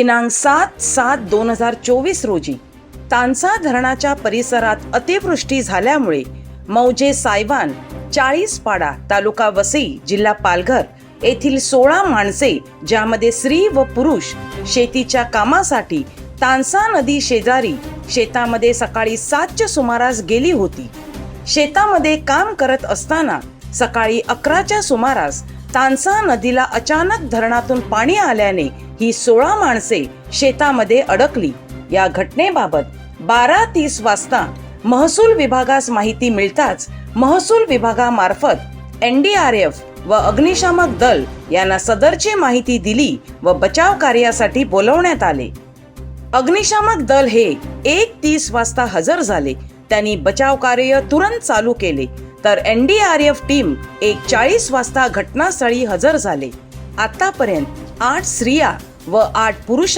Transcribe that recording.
दिनांक सात सात दोन हजार चोवीस रोजी तानसा धरणाच्या परिसरात अतिवृष्टी झाल्यामुळे मौजे सायवान चाळीसपाडा तालुका वसई जिल्हा पालघर येथील सोळा माणसे ज्यामध्ये स्त्री व पुरुष शेतीच्या कामासाठी तानसा नदी शेजारी शेतामध्ये सकाळी सातच्या सुमारास गेली होती. शेतामध्ये काम करत असताना सकाळी अकराच्या सुमारास तानसा नदीला अचानक धरणातून पाणी आल्याने ही सोळा माणसे शेतामध्ये अडकली. या घटनेबाबत बारा तीस वाजता महसूल विभागास माहिती मिळताच महसूल विभागामार्फत एन डी आर एफ व अग्निशामक दल यांना सदरची माहिती दिली व बचाव कार्यासाठी बोलवण्यात आले. अग्निशामक दल हे एक तीस वाजता हजर झाले. त्यांनी बचाव कार्य तुरंत चालू केले. तर N D R F team एक चाळीस वाजता घटनास्थळी हजर झाले. आतापर्यंत आठ स्त्रिया व आठ पुरुष